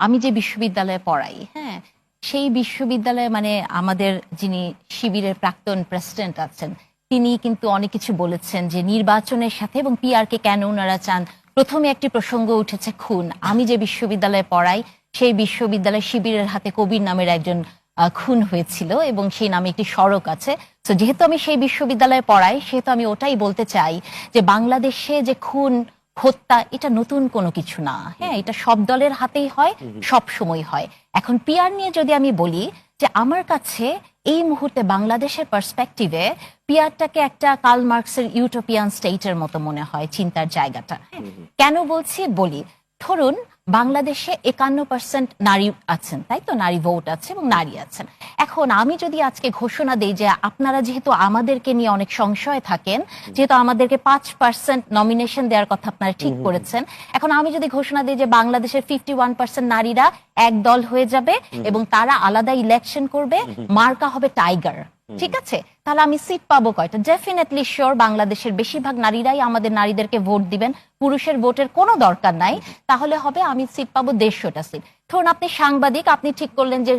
আমি যে বিশ্ববিদ্যালয়ে পড়াই হ্যাঁ সেই বিশ্ববিদ্যালয়ে মানে আমাদের যিনি শিবিরের প্রাক্তন প্রেসিডেন্ট আছেন, তিনি কিন্তু অনেক কিছু বলেছেন যে নির্বাচনের সাথে এবং পিআর কে কেন ওনারা চান। প্রথমে একটি প্রসঙ্গ উঠেছে খুন। আমি যে বিশ্ববিদ্যালয়ে পড়াই, সেই বিশ্ববিদ্যালয়ে শিবিরের হাতে কবির নামের একজন খুন হয়েছিল এবং সেই নামে একটি সড়ক আছে। তো যেহেতু আমি সেই বিশ্ববিদ্যালয়ে পড়াই, সেহেতু আমি ওটাই বলতে চাই যে বাংলাদেশে যে খুন হত্যা এটা নতুন কোনো কিছু না। হ্যাঁ এটা সব দলের হাতেই হয় সব সময় হয়। এখন পিয়ার নিয়ে যদি আমি বলি যে আমার কাছে এই মুহূর্তে বাংলাদেশের পার্সপেক্টিভে পিয়ারটাকে একটা কার্ল মার্কসের ইউটোপিয়ান স্টেটের মতো মনে হয় চিন্তার জায়গাটা? কেন বলছি? বলি ধরুন বাংলাদেশে একান্ন পার্সেন্ট নারী আছেন তাই তো? নারী ভোট আছে এবং নারী আছেন। এখন আমি যদি আজকে ঘোষণা দেই যে আপনারা যেহেতু আমাদেরকে নিয়ে অনেক সংশয় থাকেন যেহেতু আমাদেরকে পাঁচ পার্সেন্ট নমিনেশন দেওয়ার কথা আপনারা ঠিক করেছেন এখন আমি যদি ঘোষণা দিই যে বাংলাদেশের ফিফটি ওয়ান পার্সেন্ট নারীরা এক দল হয়ে যাবে এবং তারা আলাদা ইলেকশন করবে মার্কা হবে টাইগার ঠিক আছে? তাহলে আমি সিট পাবো কয়টা? ডেফিনেটলি শিওর বাংলাদেশের বেশিরভাগ নারীরাই আমাদের নারীদেরকে ভোট দিবেন পুরুষের ভোটের কোনো দরকার নাই। তাহলে হবে আমি সিট পাবো দেড়শোটা সিট ধরুন আপনি সাংবাদিক আপনি ঠিক করলেন যে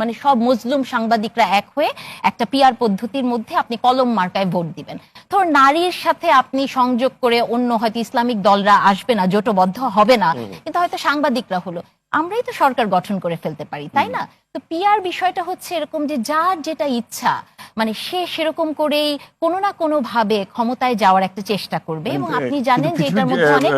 মানে সব মুসলিম সাংবাদিকরা এক হয়ে একটা পিয়ার পদ্ধতির মধ্যে আপনি কলম মার্কায় ভোট দিবেন। ধরুন নারীর সাথে আপনি সংযোগ করে অন্য হয়তো ইসলামিক দলরা আসবে না জোটবদ্ধ হবে না কিন্তু হয়তো সাংবাদিকরা হলো। আমরাই তো সরকার গঠন করে ফেলতে পারি তাই না? তো পিয়ার বিষয়টা হচ্ছে এরকম যে যার যেটা ইচ্ছা মানে সে সেরকম করেই কোনো না কোনো ভাবে ক্ষমতায় যাওয়ার একটা চেষ্টা করবে এবং আপনি জানেন যে এটার মধ্যে অনেক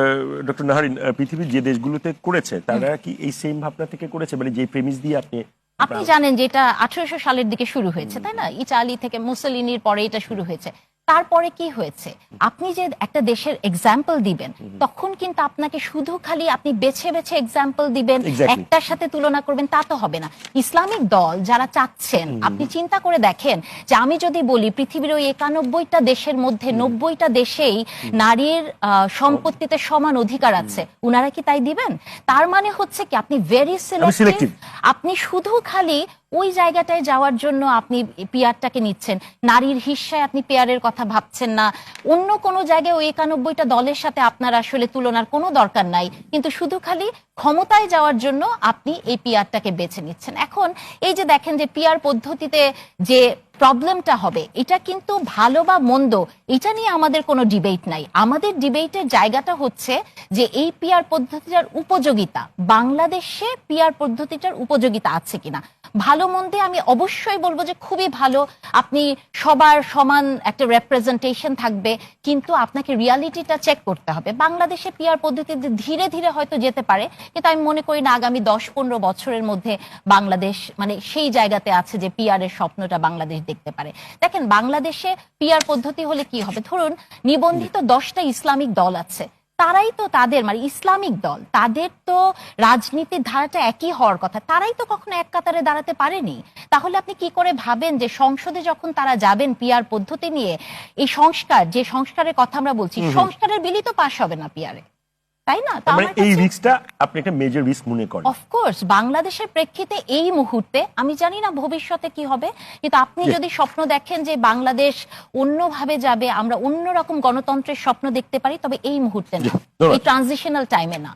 ডক্টর নাহারিন পৃথিবীর যে দেশগুলোতে করেছে তারা কি এই সেম ভাবনা থেকে করেছে? মানে যে প্রেমিস দিয়ে আপনি আপনি জানেন যে এটা আঠারোশো সালের দিকে শুরু হয়েছে তাই না? ইটালি থেকে মুসলিনির পরে এটা শুরু হয়েছে। তারপরে কি হয়েছে? আপনি যে একটা দেশের এক্সাম্পল দিবেন তখন কিন্তু আপনাকে শুধু খালি আপনি বেছে বেছে এক্সাম্পল দিবেন একটার সাথে তুলনা করবেন তা তো হবে না। ইসলামিক দল যারা চাচ্ছেন আপনি চিন্তা করে দেখেন যে আমি যদি বলি পৃথিবীর ওই একানব্বইটা দেশের মধ্যে নব্বইটা দেশেই নারীর সম্পত্তিতে সমান অধিকার আছে। উনারা কি তাই দিবেন? তার মানে হচ্ছে কি আপনি ভেরি সিলেক্টিভ আপনি শুধু খালি ওই জায়গাটায় যাওয়ার জন্য আপনি পেয়ারটাকে নিচ্ছেন। নারীর হিস্সায় আপনি পেয়ারের কথা ভাবছেন না। অন্য কোনো জায়গায় ওই একানব্বইটা দলের সাথে আপনার আসলে তুলনার কোনো দরকার নাই। কিন্তু শুধু খালি ক্ষমতায় যাওয়ার জন্য আপনি এই পিয়ারটাকে বেছে নিচ্ছেন। এখন এই যে দেখেন যে পিয়ার পদ্ধতিতে যে প্রবলেমটা হবে। এটা কিন্তু ভালো বা মন্দ, এটা নিয়ে আমাদের কোনো ডিবেট নাই। আমাদের ডিবেটের জায়গাটা হচ্ছে যে এই পিয়ার পদ্ধতিটার উপযোগিতা, বাংলাদেশে পিয়ার পদ্ধতিটার উপযোগিতা আছে কিনা। ভালো মন্দে আমি অবশ্যই বলব যে খুবই ভালো। আপনি সবার সমান একটা রেপ্রেজেন্টেশন থাকবে, কিন্তু আপনাকে রিয়ালিটিটা চেক করতে হবে। বাংলাদেশে পিয়ার পদ্ধতিতে ধীরে ধীরে হয়তো যেতে পারে, কিন্তু আমি মনে করি না আগামী দশ পনেরো বছরের মধ্যে বাংলাদেশ মানে সেই জায়গাতে আছে যে পিয়ার এর স্বপ্নটা বাংলাদেশ দেখতে পারে। দেখেন বাংলাদেশে পিয়ার পদ্ধতি হলে কি হবে? ধরুন নিবন্ধিত দশটা ইসলামিক দল আছে। তারাই তো তাদের মানে ইসলামিক দল। তাদের তো রাজনীতির ধারাটা একই হওয়ার কথা। তারাই তো কখনো এক কাতারে দাঁড়াতে পারেনি। তাহলে আপনি কি করে ভাবেন যে সংসদে যখন তারা যাবেন পিয়ার পদ্ধতি নিয়ে এই সংস্কার যে সংস্কারের কথা আমরা বলছি সংস্কারের বিলই তো পাশ হবে না পিয়ারে তাই না? মানে এই রিস্কটা আপনি একটা মেজর রিস্ক মনে করেন। অফকোর্স বাংলাদেশের প্রেক্ষিতে এই মুহূর্তে আমি জানি না ভবিষ্যতে কি হবে কিন্তু আপনি যদি স্বপ্ন দেখেন যে বাংলাদেশ অন্যভাবে যাবে আমরা অন্যরকম গণতন্ত্রের স্বপ্ন দেখতে পারি তবে এই মুহূর্তে না। এই ট্রানজিশনাল টাইমে না।